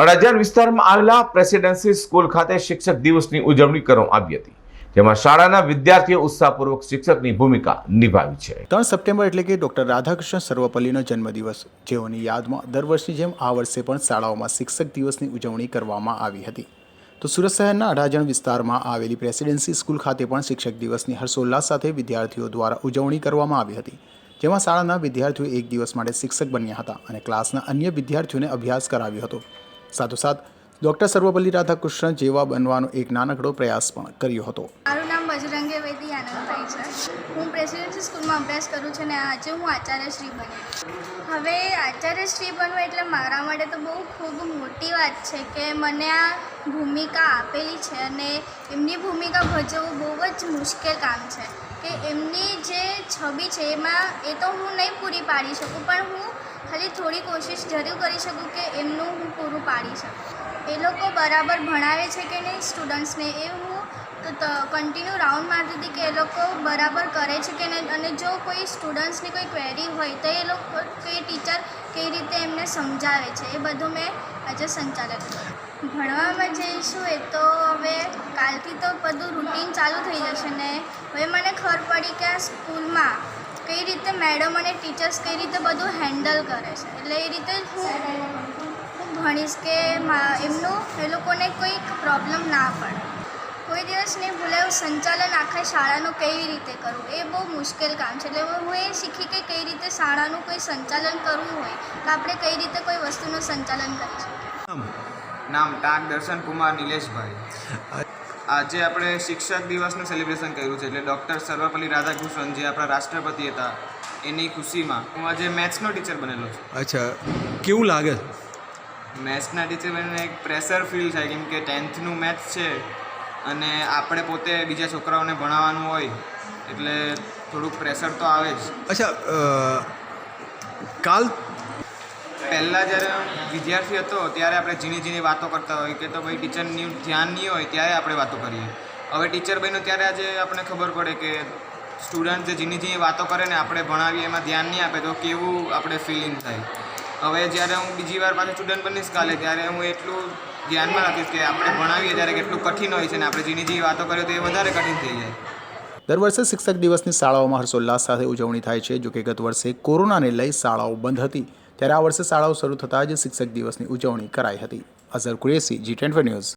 અડાજણ વિસ્તારમાં આવેલા presidency school ખાતે શિક્ષક દિવસની ઉજવણી કરવામાં આવી હતી, જેમાં શાળાના વિદ્યાર્થીઓ ઉત્સાહપૂર્વક શિક્ષકની ભૂમિકા નિભાવી છે. ત્રણ સપ્ટેમ્બર એટલે કે ડૉક્ટર રાધાકૃષ્ણ સર્વપલ્લીનો જન્મદિવસ, જેઓની યાદમાં દર વર્ષની જેમ આ વર્ષે પણ શાળાઓમાં શિક્ષક દિવસની ઉજવણી કરવામાં આવી હતી. તો સુરત શહેરના અઢાજણ વિસ્તારમાં આવેલી પ્રેસિડેન્સી સ્કૂલ ખાતે પણ શિક્ષક દિવસની હર્ષોલ્લાસ સાથે વિદ્યાર્થીઓ દ્વારા ઉજવણી કરવામાં આવી હતી, જેમાં શાળાના વિદ્યાર્થીઓ એક દિવસ માટે શિક્ષક બન્યા હતા અને ક્લાસના અન્ય વિદ્યાર્થીઓને અભ્યાસ કરાવ્યો હતો. સાથોસાથ ડૉક્ટર સર્વપલ્લી રાધાકૃષ્ણ જેવા બનવાનો એક નાનકડો પ્રયાસ પણ કર્યો હતો. મારું નામ બજરંગે વૈદી આનંદભાઈ છે. હું પ્રેસિડેન્સી સ્કૂલમાં અભ્યાસ કરું છું અને આજે હું આચાર્યશ્રી બની હવે આચાર્યશ્રી બનવું એટલે મારા માટે તો બહુ ખૂબ મોટી વાત છે કે મને આ ભૂમિકા આપેલી છે અને એમની ભૂમિકા ભજવવું બહુ જ મુશ્કેલ કામ છે. કે એમની જે છબી છે એમાં એ તો હું નહીં પૂરી પાડી શકું, પણ હું ખાલી થોડી કોશિશ જરૂર કરી શકું કે એમનું હું પૂરું પાડી શકું. એ લોકો બરાબર ભણાવે છે કે નહીં સ્ટુડન્ટ્સને એ હું કન્ટિન્યુ રાઉન્ડ મારતી હતી કે એ લોકો બરાબર કરે છે કે નહીં અને જો કોઈ સ્ટુડન્ટ્સની કોઈ ક્વેરી હોય તો એ લોકો, કે ટીચર કઈ રીતે એમને સમજાવે છે એ બધું મેં આજે સંચાલન ભણવામાં જઈશું એ તો હવે કાલથી તો બધું રૂટીન ચાલુ થઈ જશે ને. હવે મને ખબર પડી કે આ સ્કૂલમાં કઈ રીતે મેડમ અને ટીચર્સ કઈ રીતે બધું હેન્ડલ કરે છે? એટલે એ રીતે હું હું ભણીશ કે એમનું, એ લોકોને કોઈક પ્રોબ્લેમ ના પડે. કોઈ દિવસ નહીં ભૂલાયું સંચાલન આખા શાળાનું કેવી રીતે કરવું? એ બહુ મુશ્કેલ કામ છે. એટલે હું એ શીખી કે કઈ રીતે શાળાનું કોઈ સંચાલન કરવું હોય, તો આપણે કઈ રીતે કોઈ વસ્તુનું સંચાલન કરી શકીએ. નામ ટાંક દર્શન કુમાર નિલેશભાઈ. આજે આપણે શિક્ષક દિવસનું સેલિબ્રેશન કર્યું છે એટલે ડૉક્ટર સર્વપલ્લી રાધાકૃષ્ણન જે આપણા રાષ્ટ્રપતિ હતા એની ખુશીમાં હું આજે મેથ્સનો ટીચર બનેલો છું. અચ્છા કેવું લાગે? મેથ્સના ટીચર બનીને એક પ્રેશર ફીલ થાય કેમ કે ટેન્થનું મેથ્સ છે અને આપણે પોતે બીજા છોકરાઓને ભણાવવાનું હોય એટલે થોડુંક પ્રેશર તો આવે જ. અચ્છા કાલ પહેલાં જ્યારે વિદ્યાર્થી હતો, ત્યારે આપણે ઝીણી ઝીણી વાતો કરતા હોય કે તો ભાઈ ટીચરનું ધ્યાન નહીં હોય, ત્યારે આપણે વાતો કરીએ. હવે ટીચર બન્યો ત્યારે આજે આપણને ખબર પડે કે સ્ટુડન્ટ જે ઝીણી ઝીણી વાતો કરે ને આપણે ભણાવીએ, એમાં ધ્યાન નહીં આપે, તો કેવું આપણે ફિલિંગ થાય? હવે જ્યારે હું બીજી વાર પાછું સ્ટુડન્ટ બનીશ કાલે, ત્યારે હું એટલું ધ્યાનમાં રાખીશ કે આપણે ભણાવીએ ત્યારે કેટલું કઠિન હોય છે ને આપણે ઝીણી ઝીણી વાતો કરીએ તો એ વધારે કઠિન થઈ જાય. દર વર્ષે શિક્ષક દિવસની શાળાઓમાં હર્ષોલ્લાસ સાથે ઉજવણી થાય છે, જોકે ગત વર્ષે કોરોનાને લઈ શાળાઓ બંધ હતી. ત્યારે આ વર્ષે શાળાઓ શરૂ થતાં જ શિક્ષક દિવસની ઉજવણી કરાઈ હતી. Azhar Qureshi G twenty news